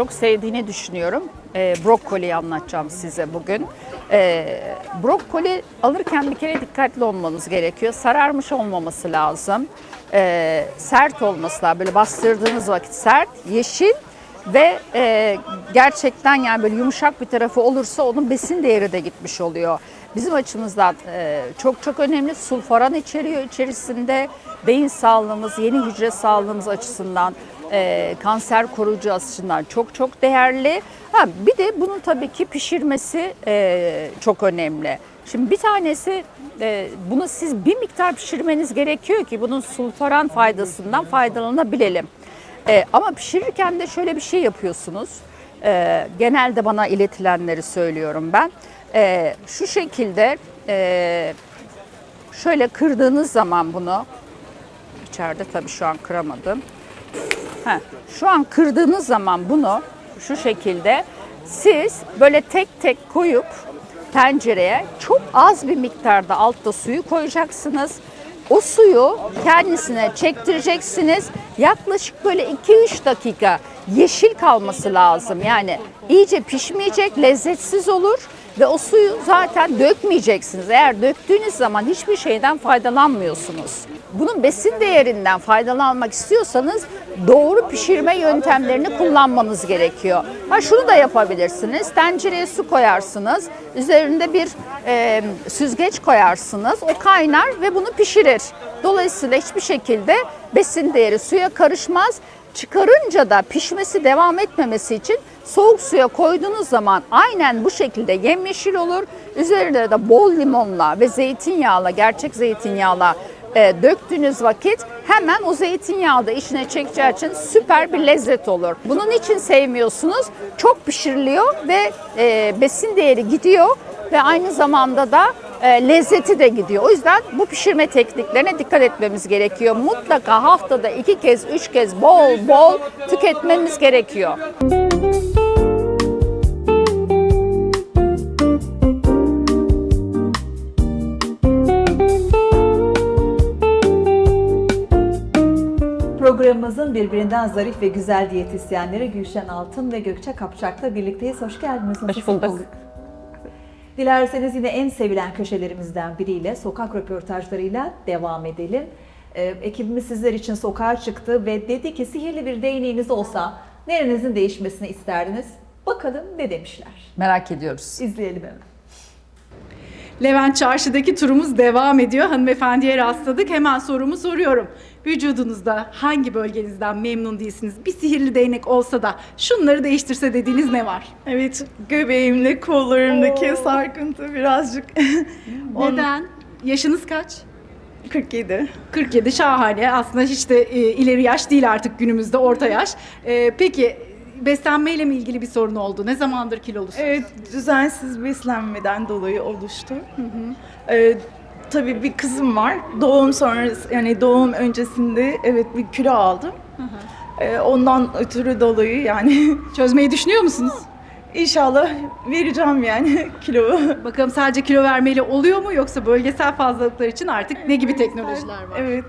çok sevdiğini düşünüyorum. E, brokoliyi anlatacağım size bugün. E, brokoli alırken bir kere dikkatli olmanız gerekiyor. Sararmış olmaması lazım. E, sert olması lazım. Böyle bastırdığınız vakit sert, yeşil ve e, gerçekten yani böyle yumuşak bir tarafı olursa onun besin değeri de gitmiş oluyor. Bizim açımızdan e, çok çok önemli sulforan içeriyor içerisinde beyin sağlığımız, yeni hücre sağlığımız açısından e, kanser koruyucu açısından çok çok değerli. Ha, bir de bunun tabii ki pişirmesi e, çok önemli. Şimdi bir tanesi e, bunu siz bir miktar pişirmeniz gerekiyor ki bunun sulforan faydasından faydalanabilelim. E, ama pişirirken de şöyle bir şey yapıyorsunuz. E, genelde bana iletilenleri söylüyorum ben. E, şu şekilde e, şöyle kırdığınız zaman bunu içeride tabii şu an kıramadım. Heh, şu an kırdığınız zaman bunu şu şekilde siz böyle tek tek koyup tencereye çok az bir miktarda altta suyu koyacaksınız. O suyu kendisine çektireceksiniz. Yaklaşık böyle 2-3 dakika yeşil kalması lazım. Yani iyice pişmeyecek, lezzetsiz olur ve o suyu zaten dökmeyeceksiniz. Eğer döktüğünüz zaman hiçbir şeyden faydalanmıyorsunuz. Bunun besin değerinden faydalanmak istiyorsanız doğru pişirme yöntemlerini kullanmanız gerekiyor. Ha şunu da yapabilirsiniz. Tencereye su koyarsınız. Üzerinde bir e, süzgeç koyarsınız. O kaynar ve bunu pişirir. Dolayısıyla hiçbir şekilde besin değeri suya karışmaz. Çıkarınca da pişmesi devam etmemesi için soğuk suya koyduğunuz zaman aynen bu şekilde yemyeşil olur. Üzerine de bol limonla ve zeytinyağla, gerçek zeytinyağla e, döktüğünüz vakit hemen o zeytinyağı da içine çekeceği için süper bir lezzet olur. Bunun için sevmiyorsunuz. Çok pişiriliyor ve e, besin değeri gidiyor ve aynı zamanda da e, lezzeti de gidiyor. O yüzden bu pişirme tekniklerine dikkat etmemiz gerekiyor. Mutlaka haftada iki kez, üç kez bol bol tüketmemiz gerekiyor. Programımızın birbirinden zarif ve güzel diyetisyenleri Gülşen Altın ve Gökçe Kapçak'la birlikteyiz. Hoş geldiniz. Hoş bulduk. Dilerseniz yine en sevilen köşelerimizden biriyle, sokak röportajlarıyla devam edelim. Ee, ekibimiz sizler için sokağa çıktı ve dedi ki sihirli bir değneğiniz olsa nerenizin değişmesini isterdiniz? Bakalım ne demişler. Merak ediyoruz. İzleyelim hemen. Levent Çarşı'daki turumuz devam ediyor. Hanımefendiye rastladık. Hemen sorumu soruyorum. Vücudunuzda hangi bölgenizden memnun değilsiniz? Bir sihirli değnek olsa da şunları değiştirse dediğiniz ne var? Evet, göbeğimle kollarımdaki sarkıntı birazcık. Neden? Yaşınız kaç? 47. 47 şahane. Aslında hiç de e, ileri yaş değil artık günümüzde orta yaş. E, peki beslenmeyle mi ilgili bir sorun oldu? Ne zamandır kilolusunuz? Evet, düzensiz beslenmeden dolayı oluştu. Ee, tabii bir kızım var. Doğum sonrası, yani doğum öncesinde evet bir kilo aldım. Ee, ondan ötürü dolayı yani Çözmeyi düşünüyor musunuz? inşallah vereceğim yani kiloyu. Bakalım sadece kilo vermeyle oluyor mu yoksa bölgesel fazlalıklar için artık ne gibi teknolojiler var? Evet.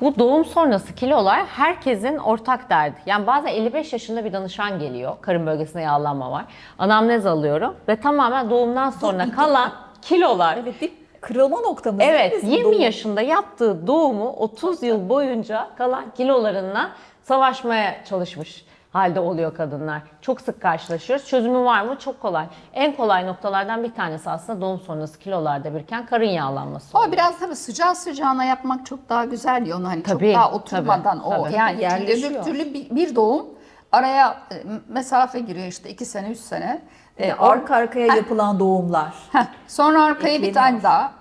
Bu doğum sonrası kilolar herkesin ortak derdi. Yani bazen 55 yaşında bir danışan geliyor. Karın bölgesinde yağlanma var. Anamnez alıyorum ve tamamen doğumdan sonra kalan kilolar. Evet, kırılma noktamız. Evet, değil mi? 20 Doğum. yaşında yaptığı doğumu 30 yıl boyunca kalan kilolarından savaşmaya çalışmış halde oluyor kadınlar. Çok sık karşılaşıyoruz. Çözümü var mı? Çok kolay. En kolay noktalardan bir tanesi aslında doğum sonrası kilolarda biriken karın yağlanması. Ama biraz tabii sıcağı sıcağına yapmak çok daha güzel ya onu hani Tabii, çok daha oturmadan tabii, o tabii. yani Yerleşiyor. öbür türlü bir, bir doğum araya e, mesafe giriyor işte iki sene üç sene. E, or- arka arkaya yapılan doğumlar. Heh, sonra arkaya bir Ekleniyor. tane daha.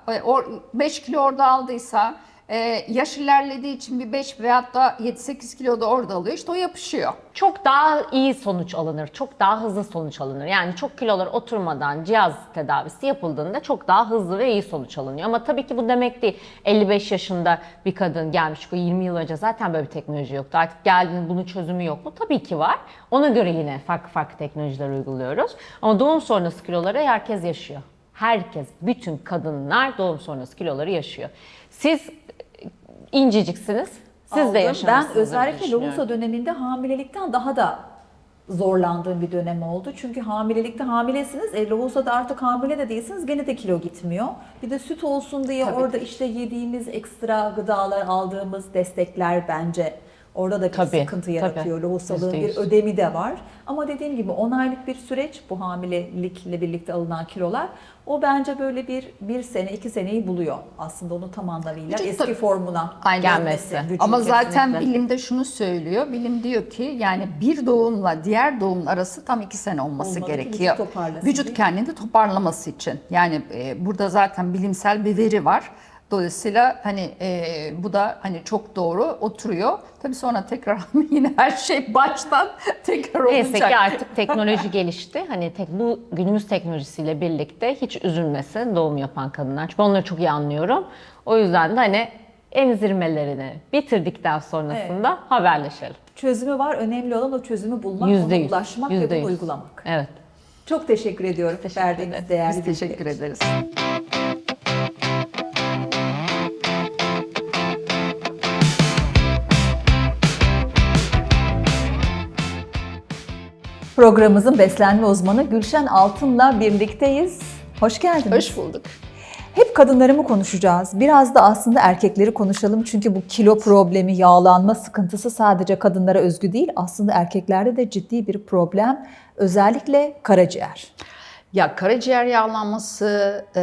5 kilo orada aldıysa e, yaş ilerlediği için bir 5 veyahut da 7-8 kilo da orada alıyor. İşte o yapışıyor. çok daha iyi sonuç alınır. Çok daha hızlı sonuç alınır. Yani çok kilolar oturmadan cihaz tedavisi yapıldığında çok daha hızlı ve iyi sonuç alınıyor. Ama tabii ki bu demek değil. 55 yaşında bir kadın gelmiş. Bu 20 yıl önce zaten böyle bir teknoloji yoktu. Artık geldiğinde bunun çözümü yok mu? Tabii ki var. Ona göre yine farklı farklı teknolojiler uyguluyoruz. Ama doğum sonrası kiloları herkes yaşıyor. Herkes, bütün kadınlar doğum sonrası kiloları yaşıyor. Siz inciciksiniz. Siz de aldım. Ben yaşamışsınızdır diye özellikle lohusa döneminde hamilelikten daha da zorlandığım bir dönem oldu. Çünkü hamilelikte hamilesiniz, e, lohusada artık hamile de değilsiniz, gene de kilo gitmiyor. Bir de süt olsun diye orada işte yediğimiz ekstra gıdalar, aldığımız destekler bence orada da bir Tabii, sıkıntı tabii. yaratıyor. Lohusalığın Yüzde bir ödemi de var. Ama dediğim gibi 10 aylık bir süreç bu hamilelikle birlikte alınan kilolar. O bence böyle bir, bir sene, iki seneyi buluyor. Aslında onu tam anlamıyla Vücut eski tabii. formuna Aynen. gelmesi. Gelmesi. Ama zaten kesinlikle. bilimde şunu söylüyor. Bilim diyor ki yani bir doğumla diğer doğumun arası tam iki sene olması Olmalı ki gerekiyor. vücut Vücut kendini toparlaması için. Yani e, burada zaten bilimsel bir veri var. Dolayısıyla hani e, bu da hani çok doğru oturuyor. Tabii sonra tekrar yine her şey baştan tekrar olacak. Neyse ki artık teknoloji gelişti. Hani tek, bu günümüz teknolojisiyle birlikte hiç üzülmesin doğum yapan kadınlar. Çünkü onları çok iyi anlıyorum. O yüzden de hani emzirmelerini bitirdikten sonrasında haberleşelim. Çözümü var. Önemli olan o çözümü bulmak, Yüzde ona yüz. ulaşmak Yüzde ve yüz. bunu uygulamak. Evet. Çok teşekkür ediyorum verdiğiniz değerli Biz teşekkür ederiz. Programımızın beslenme uzmanı Gülşen Altın'la birlikteyiz. Hoş geldiniz. Hoş bulduk. Hep kadınları mı konuşacağız? Biraz da aslında erkekleri konuşalım. Çünkü bu kilo problemi, yağlanma sıkıntısı sadece kadınlara özgü değil. Aslında erkeklerde de ciddi bir problem. Özellikle karaciğer. Ya karaciğer yağlanması e,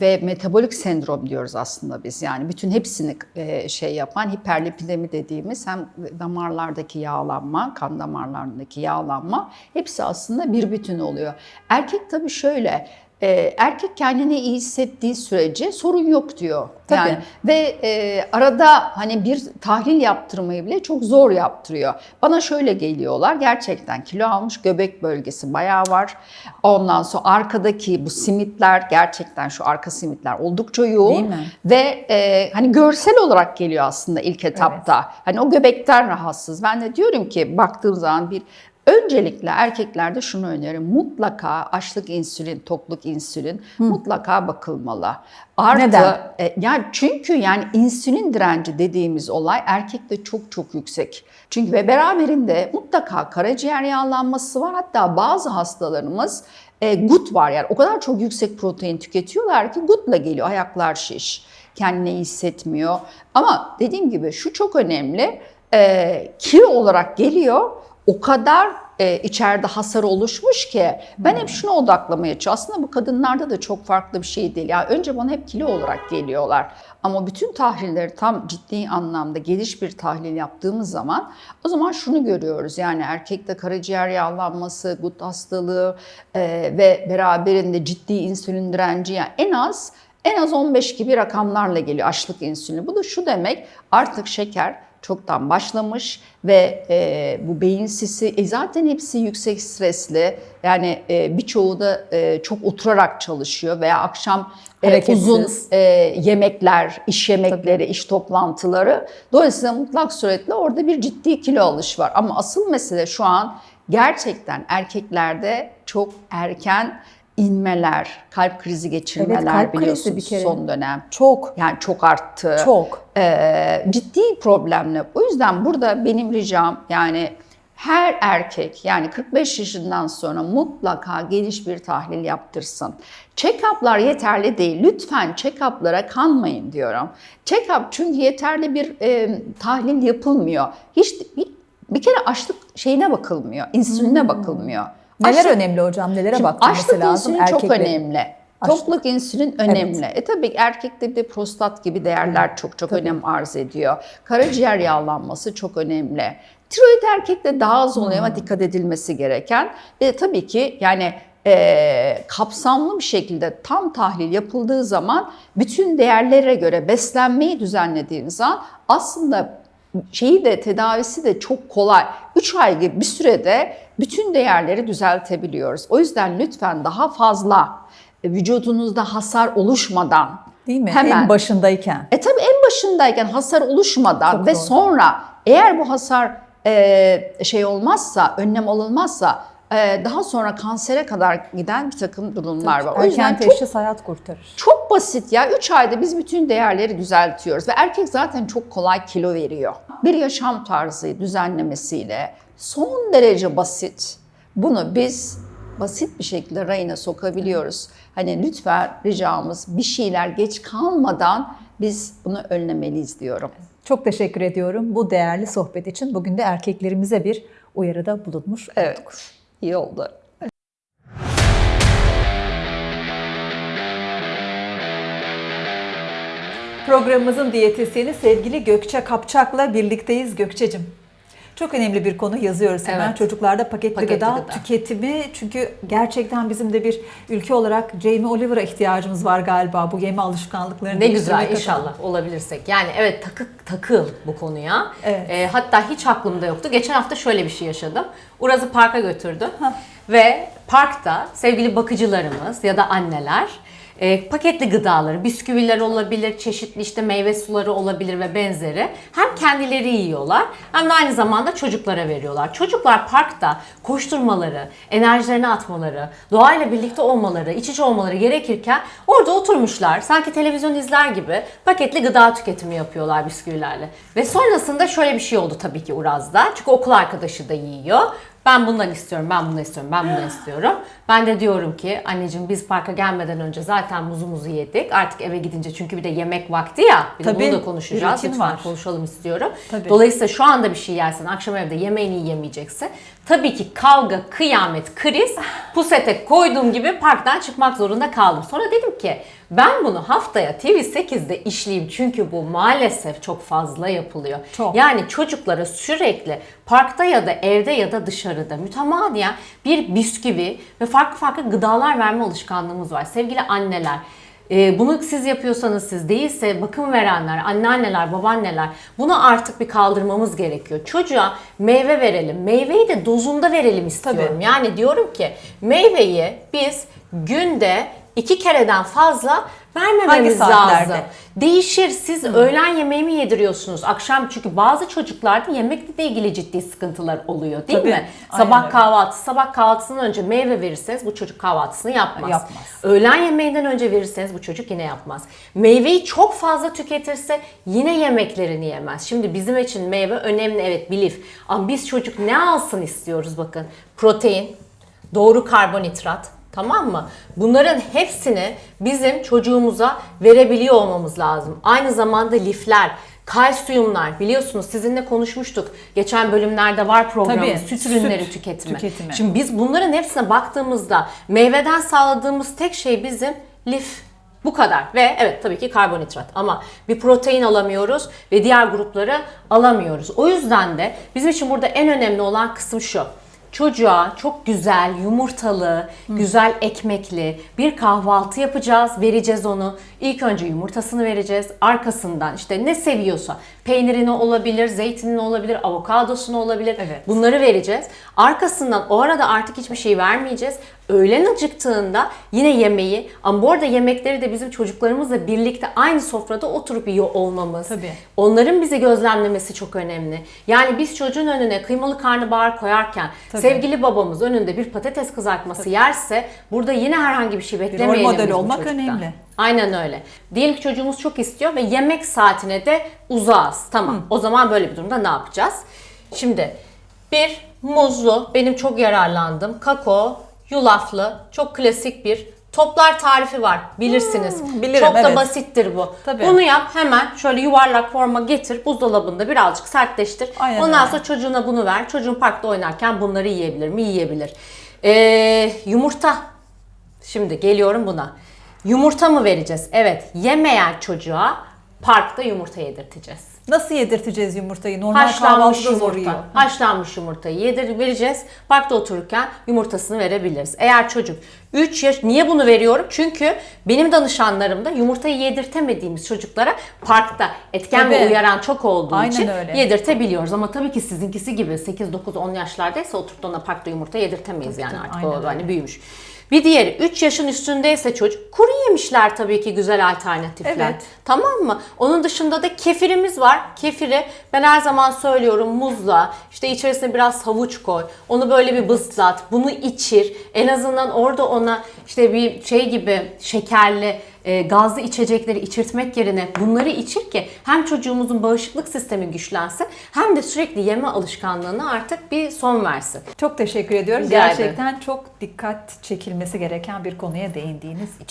ve metabolik sendrom diyoruz aslında biz. Yani bütün hepsini e, şey yapan hiperlipidemi dediğimiz hem damarlardaki yağlanma, kan damarlarındaki yağlanma hepsi aslında bir bütün oluyor. Erkek tabii şöyle e, erkek kendini iyi hissettiği sürece sorun yok diyor. Tabii. Yani ve e, arada hani bir tahlil yaptırmayı bile çok zor yaptırıyor. Bana şöyle geliyorlar gerçekten kilo almış göbek bölgesi bayağı var. Ondan sonra arkadaki bu simitler gerçekten şu arka simitler oldukça yoğun. Ve e, hani görsel olarak geliyor aslında ilk etapta. Hani o göbekten rahatsız. Ben de diyorum ki baktığım zaman bir Öncelikle erkeklerde şunu öneririm. Mutlaka açlık insülin, tokluk insülin mutlaka bakılmalı. Artı, Neden? e, yani çünkü yani insülin direnci dediğimiz olay erkekte çok çok yüksek. Çünkü ve beraberinde mutlaka karaciğer yağlanması var. Hatta bazı hastalarımız e, gut var yani o kadar çok yüksek protein tüketiyorlar ki gutla geliyor ayaklar şiş kendini hissetmiyor. Ama dediğim gibi şu çok önemli e, kilo olarak geliyor o kadar e, içeride hasar oluşmuş ki ben hep şuna odaklamaya çalışıyorum. Aslında bu kadınlarda da çok farklı bir şey değil. Yani önce bana hep kilo olarak geliyorlar. Ama bütün tahlilleri tam ciddi anlamda geniş bir tahlil yaptığımız zaman o zaman şunu görüyoruz. Yani erkekte karaciğer yağlanması, gut hastalığı e, ve beraberinde ciddi insülin direnci yani en az en az 15 gibi rakamlarla geliyor açlık insülini. Bu da şu demek artık şeker çoktan başlamış ve e, bu beyin sisi e, zaten hepsi yüksek stresli. Yani e, birçoğu da e, çok oturarak çalışıyor veya akşam e, uzun e, yemekler, iş yemekleri, iş toplantıları. Dolayısıyla mutlak suretle orada bir ciddi kilo alış var. Ama asıl mesele şu an gerçekten erkeklerde çok erken inmeler, kalp krizi geçirmeler Evet, kalp krizi biliyorsunuz bir kere. son dönem. Çok. Yani çok arttı. Çok. Ee, ciddi problemle. O yüzden burada benim ricam yani her erkek yani 45 yaşından sonra mutlaka geniş bir tahlil yaptırsın. Check-up'lar yeterli değil. Lütfen check-up'lara kanmayın diyorum. Check-up çünkü yeterli bir e, tahlil yapılmıyor. Hiç bir, bir kere açlık şeyine bakılmıyor, insüline bakılmıyor. Neler Açlık- önemli hocam? Nelere bakmamız açlık lazım insülin çok önemli. Açlık. Tokluk insülin önemli. E tabii erkekte bir de prostat gibi değerler çok çok önem arz ediyor. Karaciğer yağlanması çok önemli. Tiroid erkekte daha az oluyor Hmm. ama dikkat edilmesi gereken. Ve tabii ki yani e, kapsamlı bir şekilde tam tahlil yapıldığı zaman bütün değerlere göre beslenmeyi düzenlediğiniz zaman aslında şeyi de tedavisi de çok kolay. 3 ay gibi bir sürede bütün değerleri düzeltebiliyoruz. O yüzden lütfen daha fazla e, vücudunuzda hasar oluşmadan Değil mi? Hemen. En başındayken. e tabii en başındayken hasar oluşmadan Çok ve doğru. sonra eğer bu hasar e, şey olmazsa, önlem alınmazsa daha sonra kansere kadar giden bir takım durumlar var. O Erken yüzden çok teşhis hayat kurtarır. çok basit ya. 3 ayda biz bütün değerleri düzeltiyoruz. Ve erkek zaten çok kolay kilo veriyor. Bir yaşam tarzı düzenlemesiyle son derece basit. Bunu biz basit bir şekilde rayına sokabiliyoruz. Hani lütfen ricamız bir şeyler geç kalmadan biz bunu önlemeliyiz diyorum. Çok teşekkür ediyorum bu değerli sohbet için. Bugün de erkeklerimize bir uyarıda bulunmuş olduk. Evet, iyi oldu. Programımızın diyetisyeni sevgili Gökçe Kapçak'la birlikteyiz Gökçe'cim. Çok önemli bir konu yazıyoruz hemen. Evet. Çocuklarda paketli, Paketli gıda, gıda. tüketimi. Çünkü gerçekten bizim de bir ülke olarak Jamie Oliver'a ihtiyacımız var galiba bu yeme alışkanlıklarını Ne güzel inşallah olabilirsek. Yani evet takık takıl bu konuya. Evet. Ee, hatta hiç aklımda yoktu. Geçen hafta şöyle bir şey yaşadım. Uraz'ı parka götürdüm. Ve parkta sevgili bakıcılarımız ya da anneler e, paketli gıdaları, bisküviler olabilir, çeşitli işte meyve suları olabilir ve benzeri hem kendileri yiyorlar hem de aynı zamanda çocuklara veriyorlar. Çocuklar parkta koşturmaları, enerjilerini atmaları, doğayla birlikte olmaları, iç içe olmaları gerekirken orada oturmuşlar sanki televizyon izler gibi paketli gıda tüketimi yapıyorlar bisküvilerle. Ve sonrasında şöyle bir şey oldu tabii ki Uraz'da. Çünkü okul arkadaşı da yiyor. Ben bundan istiyorum, ben bundan istiyorum, ben bundan istiyorum. Ben de diyorum ki anneciğim biz parka gelmeden önce zaten muzumuzu yedik. Artık eve gidince çünkü bir de yemek vakti ya. Bir de Tabii, bunu da konuşacağız. bir rutin Lütfen var. konuşalım istiyorum. Tabii. Dolayısıyla şu anda bir şey yersen akşam evde yemeğini yiyemeyeceksin. Tabii ki kavga, kıyamet, kriz pusete koyduğum gibi parktan çıkmak zorunda kaldım. Sonra dedim ki ben bunu haftaya TV8'de işleyeyim çünkü bu maalesef çok fazla yapılıyor. Çok. Yani çocuklara sürekli parkta ya da evde ya da dışarıda mütemadiyen bir bisküvi ve farklı farklı gıdalar verme alışkanlığımız var. Sevgili anneler, e, bunu siz yapıyorsanız siz değilse bakım verenler, anneanneler, babaanneler bunu artık bir kaldırmamız gerekiyor. Çocuğa meyve verelim. Meyveyi de dozunda verelim istiyorum. Tabii. Yani diyorum ki meyveyi biz günde iki kereden fazla vermememiz Hangi saatlerde? lazım. Değişir. Siz öğlen yemeği mi yediriyorsunuz? Akşam çünkü bazı çocuklarda yemekle ilgili ciddi sıkıntılar oluyor değil Tabii, mi? aynen Sabah kahvaltı, sabah kahvaltısından önce meyve verirseniz bu çocuk kahvaltısını yapmaz. Yapmaz. Öğlen yemeğinden önce verirseniz bu çocuk yine yapmaz. Meyveyi çok fazla tüketirse yine yemeklerini yemez. Şimdi bizim için meyve önemli evet bilif. Ama biz çocuk ne alsın istiyoruz bakın. Protein, doğru karbonhidrat, Tamam mı? Bunların hepsini bizim çocuğumuza verebiliyor olmamız lazım. Aynı zamanda lifler, kalsiyumlar biliyorsunuz sizinle konuşmuştuk. Geçen bölümlerde var programımız Tabii, süt süt ürünleri tüketimi. tüketimi. Şimdi biz bunların hepsine baktığımızda meyveden sağladığımız tek şey bizim lif. Bu kadar ve evet tabii ki karbonhidrat ama bir protein alamıyoruz ve diğer grupları alamıyoruz. O yüzden de bizim için burada en önemli olan kısım şu. Çocuğa çok güzel, yumurtalı, güzel ekmekli bir kahvaltı yapacağız, vereceğiz onu. İlk önce yumurtasını vereceğiz. Arkasından işte ne seviyorsa peynirini olabilir, zeytinini olabilir, avokadosunu olabilir. Evet. Bunları vereceğiz. Arkasından o arada artık hiçbir şey vermeyeceğiz. Öğlen acıktığında yine yemeği ama bu arada yemekleri de bizim çocuklarımızla birlikte aynı sofrada oturup yiyor olmamız. Tabii. Onların bizi gözlemlemesi çok önemli. Yani biz çocuğun önüne kıymalı karnabahar koyarken Tabii. sevgili babamız önünde bir patates kızartması yerse burada yine herhangi bir şey beklemeyelim. model biz bu olmak çocuktan. önemli. Aynen öyle. Diyelim ki çocuğumuz çok istiyor ve yemek saatine de uzağız. Tamam. O zaman böyle bir durumda ne yapacağız? Şimdi bir muzlu, benim çok yararlandığım kakao, yulaflı, çok klasik bir toplar tarifi var. Bilirsiniz. Hmm, bilirim, çok da evet. basittir bu. Tabii. Bunu yap hemen şöyle yuvarlak forma getir buzdolabında birazcık sertleştir. Aynen Ondan öyle. sonra çocuğuna bunu ver. Çocuğun parkta oynarken bunları yiyebilir mi? Yiyebilir. Ee, yumurta. Şimdi geliyorum buna. Yumurta mı vereceğiz? Evet. Yemeyen çocuğa parkta yumurta yedirteceğiz. Nasıl yedirteceğiz yumurtayı? Normal Haşlanmış yumurta. Haşlanmış yumurtayı yedir vereceğiz. Parkta otururken yumurtasını verebiliriz. Eğer çocuk 3 yaş niye bunu veriyorum? Çünkü benim danışanlarımda yumurtayı yedirtemediğimiz çocuklara parkta etken ve Tabii. uyaran çok olduğu Aynen için öyle. yedirtebiliyoruz. Ama tabii ki sizinkisi gibi 8 9 10 yaşlardaysa oturup da ona parkta yumurta yedirtemeyiz yani tabii, artık aynen o öyle. hani büyümüş. Bir diğeri 3 yaşın üstündeyse çocuk kuru yemişler tabii ki güzel alternatifler. Evet. Tamam mı? Onun dışında da kefirimiz var. Kefiri ben her zaman söylüyorum muzla işte içerisine biraz havuç koy. Onu böyle bir bıslat. Bunu içir. En azından orada ona işte bir şey gibi şekerli e, gazlı içecekleri içirtmek yerine bunları içir ki hem çocuğumuzun bağışıklık sistemi güçlensin hem de sürekli yeme alışkanlığına artık bir son versin. Çok teşekkür ediyorum. Rica. Gerçekten çok dikkat çekilmesi gereken bir konuya değindiğiniz için.